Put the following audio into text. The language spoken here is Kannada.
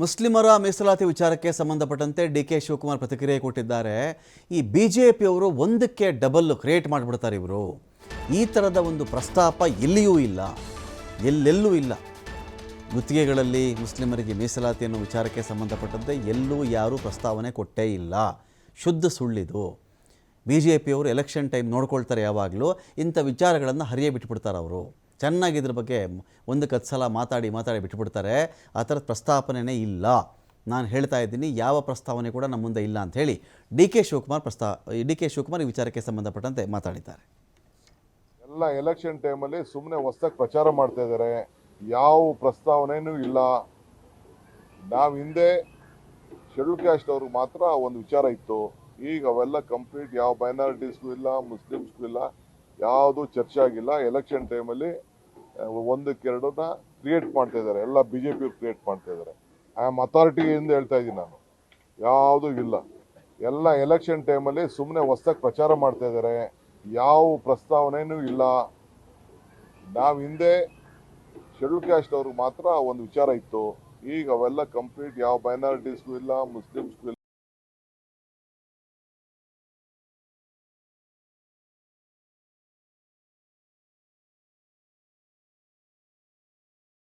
ಮುಸ್ಲಿಮರ ಮೀಸಲಾತಿ ವಿಚಾರಕ್ಕೆ ಸಂಬಂಧಪಟ್ಟಂತೆ ಡಿ ಕೆ ಶಿವಕುಮಾರ್ ಪ್ರತಿಕ್ರಿಯೆ ಕೊಟ್ಟಿದ್ದಾರೆ. ಈ ಬಿ ಜೆ ಪಿಯವರು ಒಂದಕ್ಕೆ ಡಬಲ್ ಕ್ರಿಯೇಟ್ ಮಾಡಿಬಿಡ್ತಾರೆ ಇವರು. ಈ ಥರದ ಒಂದು ಪ್ರಸ್ತಾಪ ಎಲ್ಲಿಯೂ ಇಲ್ಲ. ಎಲ್ಲೆಲ್ಲೂ ಇಲ್ಲ. ಗುತ್ತಿಗೆಗಳಲ್ಲಿ ಮುಸ್ಲಿಮರಿಗೆ ಮೀಸಲಾತಿ ಅನ್ನೋ ವಿಚಾರಕ್ಕೆ ಸಂಬಂಧಪಟ್ಟಂತೆ ಎಲ್ಲೂ ಯಾರೂ ಪ್ರಸ್ತಾವನೆ ಕೊಟ್ಟೇ ಇಲ್ಲ. ಶುದ್ಧ ಸುಳ್ಳಿದು. ಬಿ ಜೆ ಪಿಯವರು ಎಲೆಕ್ಷನ್ ಟೈಮ್ ನೋಡ್ಕೊಳ್ತಾರೆ ಯಾವಾಗಲೂ. ಇಂಥ ವಿಚಾರಗಳನ್ನು ಹರಿಯೇ ಬಿಟ್ಬಿಡ್ತಾರೆ ಅವರು ಚೆನ್ನಾಗಿ ಇದ್ರ ಬಗ್ಗೆ ಒಂದಕ್ಕೆ ಹತ್ತು ಸಲ ಮಾತಾಡಿ ಮಾತಾಡಿ ಬಿಟ್ಬಿಡ್ತಾರೆ. ಆ ಥರದ ಪ್ರಸ್ತಾಪನೆಯೇ ಇಲ್ಲ. ನಾನು ಹೇಳ್ತಾ ಇದ್ದೀನಿ, ಯಾವ ಪ್ರಸ್ತಾವನೆ ಕೂಡ ನಮ್ಮ ಮುಂದೆ ಇಲ್ಲ ಅಂತ ಹೇಳಿ ಡಿ ಕೆ ಶಿವಕುಮಾರ್ ಪ್ರಸ್ತಾ, ಡಿ ಕೆ ಶಿವಕುಮಾರ್ ಈ ವಿಚಾರಕ್ಕೆ ಸಂಬಂಧಪಟ್ಟಂತೆ ಮಾತಾಡಿದ್ದಾರೆ. ಎಲ್ಲ ಎಲೆಕ್ಷನ್ ಟೈಮಲ್ಲಿ ಸುಮ್ಮನೆ ಹೊಸ್ದಾಗಿ ಪ್ರಚಾರ ಮಾಡ್ತಾ ಇದ್ದಾರೆ ಯಾವ ಪ್ರಸ್ತಾವನೆಯೂ ಇಲ್ಲ. ನಾವು ಹಿಂದೆ ಶೆಡ್ಯೂಲ್ ಕ್ಯಾಸ್ಟ್ ಅವ್ರಿಗೆ ಮಾತ್ರ ಒಂದು ವಿಚಾರ ಇತ್ತು. ಈಗ ಅವೆಲ್ಲ ಕಂಪ್ಲೀಟ್ ಯಾವ ಮೈನಾರಿಟೀಸ್ಗೂ ಇಲ್ಲ ಮುಸ್ಲಿಮ್ಸ್ಗೂ ಇಲ್ಲ. ಯಾವುದು ಚರ್ಚೆ ಆಗಿಲ್ಲ. ಎಲೆಕ್ಷನ್ ಟೈಮಲ್ಲಿ ಒಂದಕ್ಕೆರಡನ್ನ ಕ್ರಿಯೇಟ್ ಮಾಡ್ತಾ ಇದ್ದಾರೆ. ಎಲ್ಲ ಬಿ ಜೆ ಪಿ ಕ್ರಿಯೇಟ್ ಮಾಡ್ತಾ ಇದ್ದಾರೆ. ಐ ಆಮ್ ಅಥಾರಿಟಿಯಿಂದ ಹೇಳ್ತಾ ಇದ್ದೀನಿ ನಾನು. ಯಾವುದೂ ಇಲ್ಲ. ಎಲ್ಲ ಎಲೆಕ್ಷನ್ ಟೈಮಲ್ಲಿ ಸುಮ್ಮನೆ ಹೊಸ್ದಾಗಿ ಪ್ರಚಾರ ಮಾಡ್ತಾ ಇದ್ದಾರೆ. ಯಾವ ಪ್ರಸ್ತಾವನೆಯೂ ಇಲ್ಲ. ನಾವು ಹಿಂದೆ ಶೆಡ್ಯೂಲ್ ಕ್ಯಾಸ್ಟ್ ಅವ್ರಿಗೆ ಮಾತ್ರ ಒಂದು ವಿಚಾರ ಇತ್ತು. ಈಗ ಅವೆಲ್ಲ ಕಂಪ್ಲೀಟ್ ಯಾವ ಮೈನಾರಿಟೀಸ್ಗೂ ಇಲ್ಲ ಮುಸ್ಲಿಮ್ಸ್ಗೂ ಇಲ್ಲ.